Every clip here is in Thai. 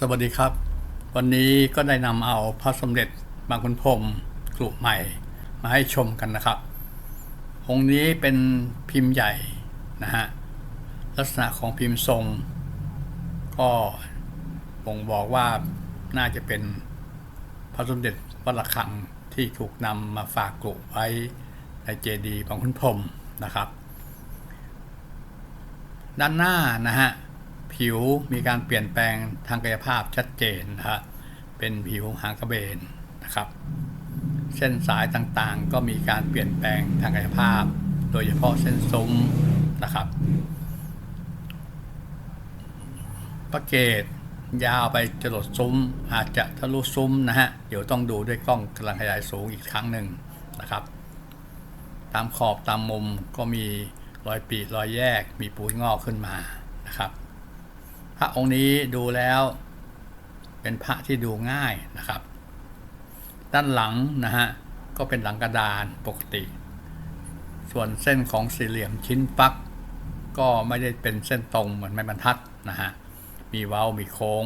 สวัสดีครับ วันนี้ก็ได้นำเอาพระสมเด็จบางคุณพรมกลุ่มใหม่มาให้ชมกันนะครับ องค์นี้เป็นพิมพ์ใหญ่นะฮะลักษณะของพิมพ์ทรง ก็บ่งบอกว่าน่าจะเป็นพระสมเด็จวัดระฆังที่ถูกนำมาฝากกลุ่ไว้ในเจดีย์บางคุณพรมนะครับ ด้านหน้านะฮะ ผิวมีการเปลี่ยนแปลงทางกายภาพชัดเจนนะฮะเป็นผิวหางกระเบนนะครับ เส้นสายต่างๆ ก็มีการเปลี่ยนแปลงทางกายภาพ โดยเฉพาะเส้นซุ้มนะครับพระเกตยาวไปจรดซุ้ม อาจจะทะลุซุ้มนะฮะเดี๋ยวต้องดูด้วยกล้องกำลังขยายสูงอีกครั้งหนึ่งนะครับ ตามขอบตามมุมก็มีรอยปีรอยแยกมีปูนงอกขึ้นมานะครับ พระองค์นี้ดูแล้วเป็นพระที่ดูง่ายนะครับ ด้านหลังนะฮะก็เป็นหลังกระดานปกติ ส่วนเส้นของสี่เหลี่ยมชิ้นปัก ก็ไม่ได้เป็นเส้นตรงเหมือนไม้บรรทัดนะฮะมีเว้ามีโค้ง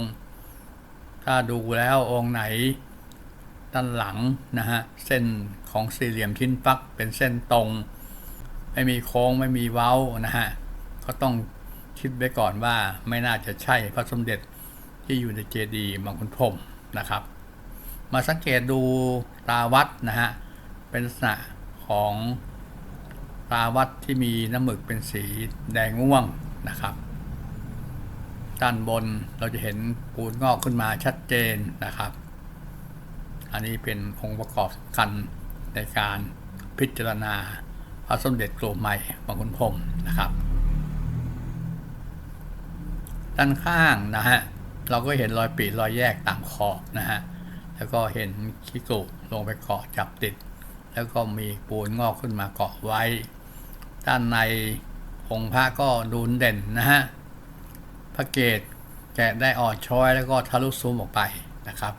ถ้าดูแล้วองค์ไหน ด้านหลังนะฮะเส้นของสี่เหลี่ยมชิ้นปักเป็นเส้นตรง ไม่มีโค้งไม่มีเว้านะฮะก็ต้อง คิดไว้ก่อนว่าไม่น่าจะใช่พระสมเด็จที่อยู่ในเจดีย์บางคุณพรมนะครับ มาสังเกตดูตาวัดนะฮะเป็นลักษณะของตาวัดที่มีน้ำหมึกเป็นสีแดงง่วงนะครับ ด้านบนเราจะเห็นปูนงอกขึ้นมาชัดเจนนะครับ อันนี้เป็นองค์ประกอบสำคัญในการพิจารณาพระสมเด็จโกรมใหม่บางขุนพรมนะครับ ด้านข้างนะฮะเราก็เห็นรอยปีรอยแยกตามขอบนะฮะแล้วก็เห็นขี้กรุลงไปเกาะจับติด แล้วก็มีปูนงอกขึ้นมาเกาะไว้ ด้านในองค์พระก็ดูนเด่นนะฮะพระเกศแกะได้อ่อนช้อยแล้วก็ทะลุซุ้มออกไปนะครับ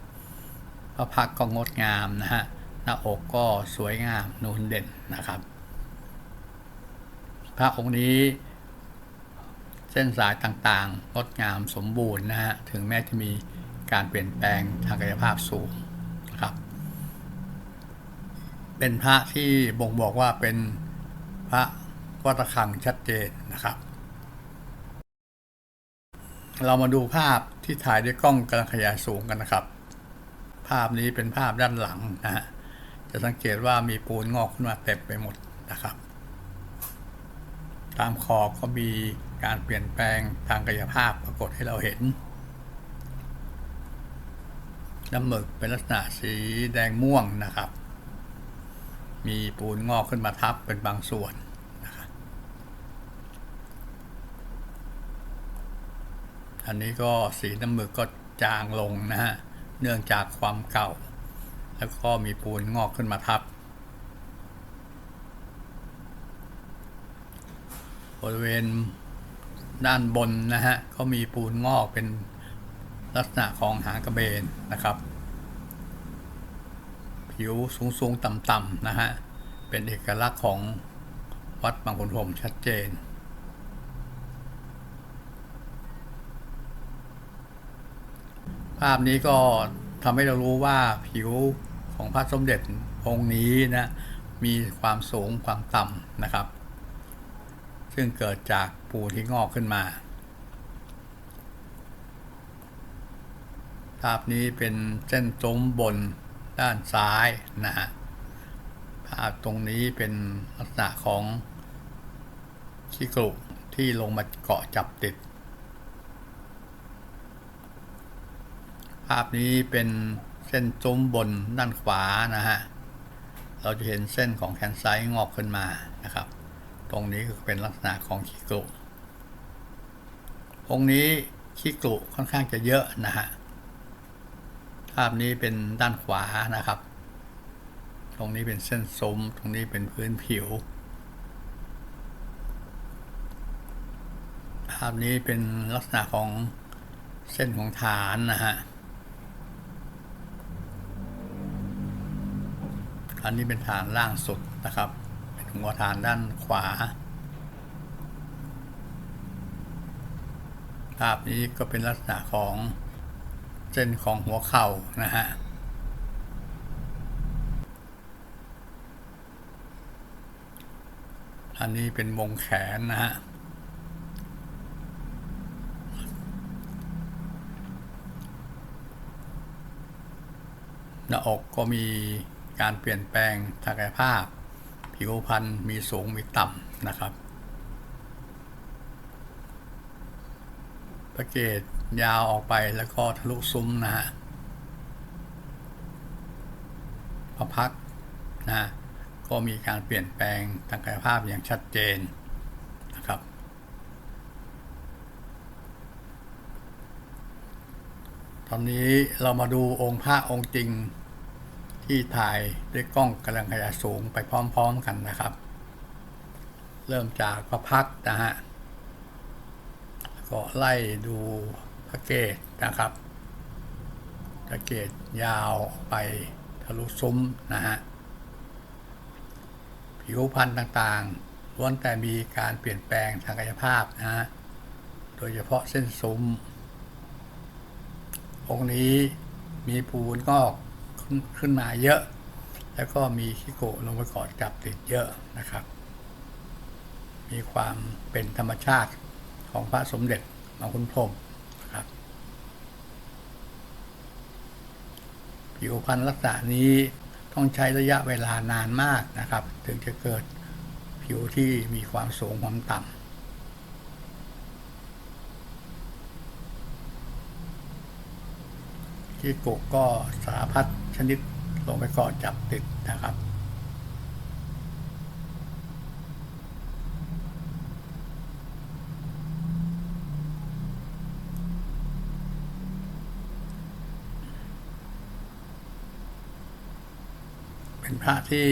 พระพักก็งดงามนะฮะหน้าอกก็สวยงามนูนเด่นนะครับ พระองค์นี้ เส้นสายต่างๆ งดงามสมบูรณ์นะฮะ ถึงแม้จะมีการเปลี่ยนแปลงทางกายภาพสูงนะครับ เป็นพระที่บ่งบอกว่าเป็นพระวัดระฆังชัดเจนนะครับ เรามาดูภาพที่ถ่ายด้วยกล้องกำลังขยายสูงกันนะครับ ภาพนี้เป็นภาพด้านหลังนะฮะ จะสังเกตว่ามีปูนงอกขึ้นมาเต็มไปหมดนะครับ ตามขอบก็มี การเปลี่ยนแปลงทางกายภาพปรากฏให้เราเห็น น้ำหมึกเป็นลักษณะสีแดงม่วงนะครับ มีปูนงอกขึ้นมาทับเป็นบางส่วนนะครับอันนี้ก็สีน้ำหมึกก็จางลงนะฮะ เนื่องจากความเก่า แล้วก็มีปูนงอกขึ้นมาทับบริเวณ ด้านบนนะฮะก็มีปูนงอกเป็นลักษณะของหางกระเบนนะครับ ผิวสูงๆต่ำๆนะฮะ เป็นเอกลักษณ์ของวัดบางขุนพรมชัดเจน ภาพนี้ก็ทำให้เรารู้ว่าผิวของพระสมเด็จองค์นี้นะ มีความสูงความต่ำนะครับ ซึ่งเกิดจากปูที่งอกขึ้นมา ภาพนี้เป็นเส้นซุ้มบนด้านซ้ายนะฮะ ภาพตรงนี้เป็นลักษณะของขี้กรุที่ลงมาเกาะจับติด ภาพนี้เป็นเส้นซุ้มบนด้านขวานะฮะ เราจะเห็นเส้นของแขนไซงอกขึ้นมานะครับ ตรงนี้ก็เป็นลักษณะของขี้กรุองค์นี้ขี้กรุค่อนข้างจะเยอะนะฮะ ภาพนี้เป็นด้านขวานะครับ ตรงนี้เป็นเส้นซุ้ม ตรงนี้เป็นพื้นผิว ภาพนี้เป็นลักษณะของเส้นของฐานนะฮะ อันนี้เป็นฐานล่างสุดนะครับ หัวฐานด้านขวา ภาพนี้ก็เป็นลักษณะของเส้นของหัวเข่านะฮะอันนี้เป็นวงแขนนะฮะ หน้าอกก็มีการเปลี่ยนแปลงทางกายภาพ ผิวพรรณมีสูงมีต่ำนะครับประเกตยาวออกไปแล้วก็ทะลุซุ้มนะฮะพอพักนะฮะก็มีการเปลี่ยนแปลงทางกายภาพอย่างชัดเจนนะครับ ตอนนี้เรามาดูองค์พระองค์จริง ที่ถ่ายด้วยกล้องกำลังขยายสูงไปพร้อมๆกันนะครับ เริ่มจากพระพักนะฮะก็ไล่ดูพระเกตนะครับพระเกตยาวไปทะลุซุ้มนะฮะผิวพรรณต่างๆล้วนแต่มีการเปลี่ยนแปลงทางกายภาพนะฮะโดยเฉพาะเส้นซุ้มองค์นี้มีปูนงอก ขึ้นมาเยอะ แล้วก็มีขี้โกะลงไปกอดจับติดเยอะนะครับ มีความเป็นธรรมชาติของพระสมเด็จมาคุณพรมนะครับผิวพรรณลักษณะนี้ต้องใช้ระยะเวลานานมากนะครับ ถึงจะเกิดผิวที่มีความสูงความต่ำ ที่โกะก็สารพัดชนิดลงไปเกาะจับติดนะครับ เป็นพระที่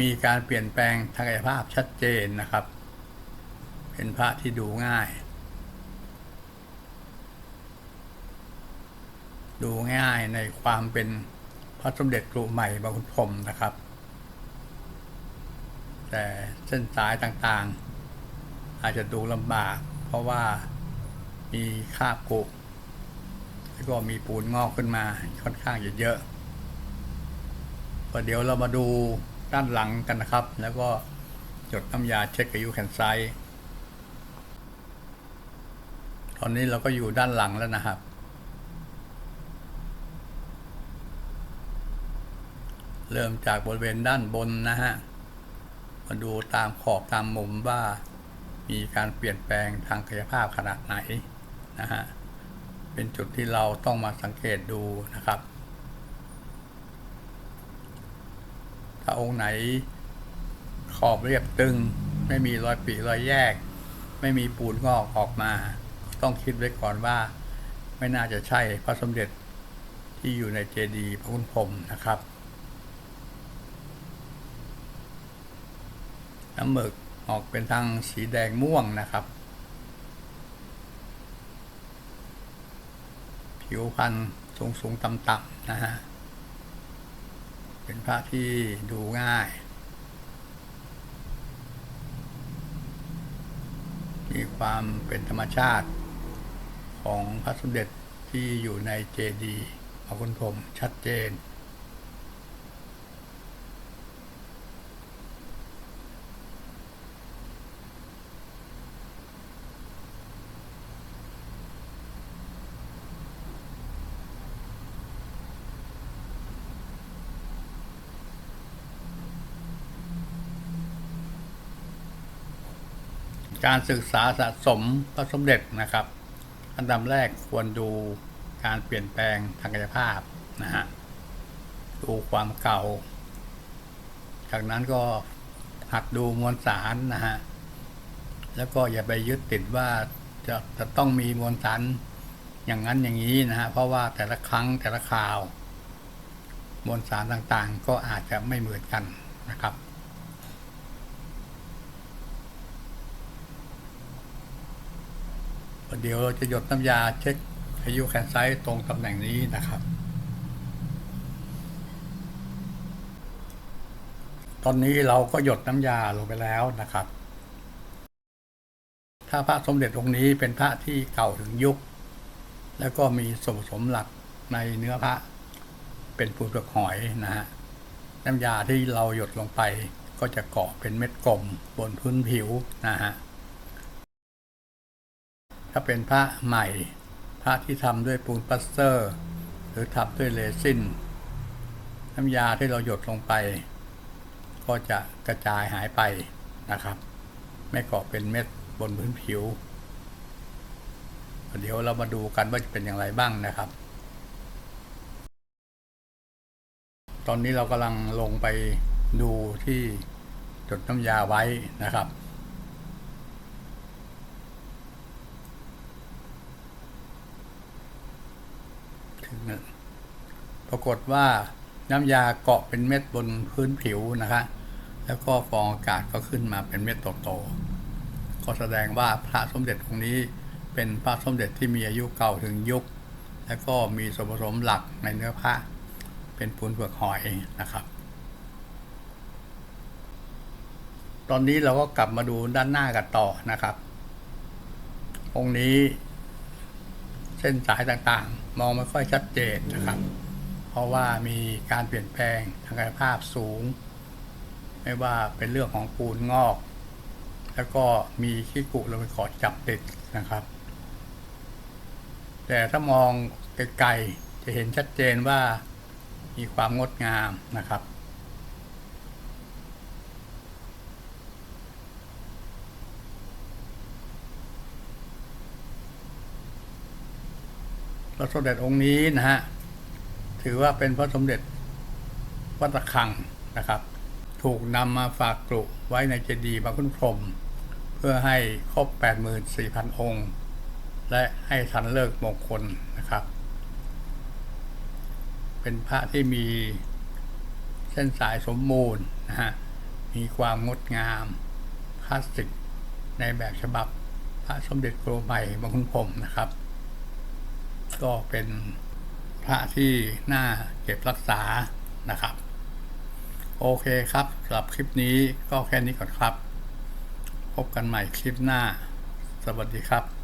มีการเปลี่ยนแปลงทางกายภาพชัดเจนนะครับ เป็นพระที่ดูง่าย ดูง่ายในความเป็นพระสมเด็จกรุใหม่บางคุณพรมนะครับ แต่เส้นสายต่างๆ อาจจะดูลำบาก เพราะว่ามีคาบกุแล้วก็มีปูนงอกขึ้นมาค่อนข้างจะเยอะก็เดี๋ยวเรามาดูด้านหลังกันนะครับ แล้วก็จดน้ำยาเช็คอายุแขนไซตอนนี้เราก็อยู่ด้านหลังแล้วนะครับ เริ่มจากบริเวณด้านบนนะฮะ มาดูตามขอบตามมุมว่า มีการเปลี่ยนแปลงทางกายภาพขนาดไหนนะฮะ เป็นจุดที่เราต้องมาสังเกตดูนะครับ ถ้าองค์ไหนขอบเรียบตึง ไม่มีรอยปริรอยแยก ไม่มีปูนงอกออกมา ต้องคิดไว้ก่อนว่า ไม่น่าจะใช่พระสมเด็จที่อยู่ในเจดีย์พระคุณพรมนะครับ น้ำหมึกออกเป็นทางสีแดงม่วงนะครับ ผิวพรรณสูงสูงต่ำต่ำๆนะฮะ เป็นพระที่ดูง่าย มีความเป็นธรรมชาติของพระสมเด็จที่อยู่ในเจดีย์พระคุณพรมชัดเจน การศึกษาสะสมพระสมเด็จนะครับ อันดับแรกควรดูการเปลี่ยนแปลงทางกายภาพนะฮะดูความเก่า จากนั้นก็หัดดูมวลสารนะฮะแล้วก็อย่าไปยึดติดว่าจะจะต้องมีมวลสารอย่างนั้นอย่างนี้นะฮะเพราะว่าแต่ละครั้งแต่ละคราว มวลสารต่างๆ ก็อาจจะไม่เหมือนกันนะครับ เดี๋ยวเราจะหยดน้ำยาเช็คอายุแขนซ้ายตรงตำแหน่งนี้นะครับ ตอนนี้เราก็หยดน้ำยาลงไปแล้วนะครับ ถ้าพระสมเด็จองค์นี้เป็นพระที่เก่าถึงยุค แล้วก็มีส่วนผสมหลักในเนื้อพระเป็นปูนเปลือกหอยนะฮะน้ำยาที่เราหยดลงไปก็จะเกาะเป็นเม็ดกลมบนพื้นผิวนะฮะ ถ้าเป็นพระใหม่ พระที่ทำด้วยปูนปัสเตอร์ หรือทำด้วยเรซินน้ำยาที่เราหยดลงไป ก็จะกระจายหายไปนะครับ ไม่เกาะเป็นเม็ดบนพื้นผิว เดี๋ยวเรามาดูกันว่าจะเป็นอย่างไรบ้างนะครับ ตอนนี้เรากำลังลงไปดูที่จดน้ำยาไว้นะครับ นั้นปรากฏว่าน้ำยาเกาะเป็นเม็ดบนพื้นผิวนะคะ แล้วก็ฟองอากาศก็ขึ้นมาเป็นเม็ดโตๆก็แสดงว่าพระสมเด็จองค์นี้เป็นพระสมเด็จที่มีอายุเก่าถึงยุค แล้วก็มีส่วนผสมหลักในเนื้อพระเป็นปูนเปลือกหอยนะครับ ตอนนี้เราก็กลับมาดูด้านหน้ากันต่อนะครับ องค์นี้ เส้นสายต่างๆ มองไม่ค่อยชัดเจนนะครับ เพราะว่ามีการเปลี่ยนแปลงทางกายภาพสูง ไม่ว่าเป็นเรื่องของปูนงอก แล้วก็มีขี้กุเราไปขอจับติดนะครับ แต่ถ้ามองไกลๆจะเห็นชัดเจนว่ามีความงดงามนะครับ พระสมเด็จองค์นี้นะฮะถือว่าเป็นพระสมเด็จวัดระฆังนะครับ ถูกนำมาฝากกรุไว้ในเจดีย์บางขุนพรมเพื่อให้ครบ 84,000 องค์ และให้ทันเลิกมงคลนะครับ เป็นพระที่มีเส้นสายสมบูรณ์นะฮะมีความงดงามคลาสสิกในแบบฉบับพระสมเด็จโกรใหม่บางขุนพรมนะครับ ก็เป็นพระที่น่าเก็บรักษานะครับ โอเคครับสำหรับคลิปนี้ก็แค่นี้ก่อนครับ พบกันใหม่คลิปหน้า สวัสดีครับ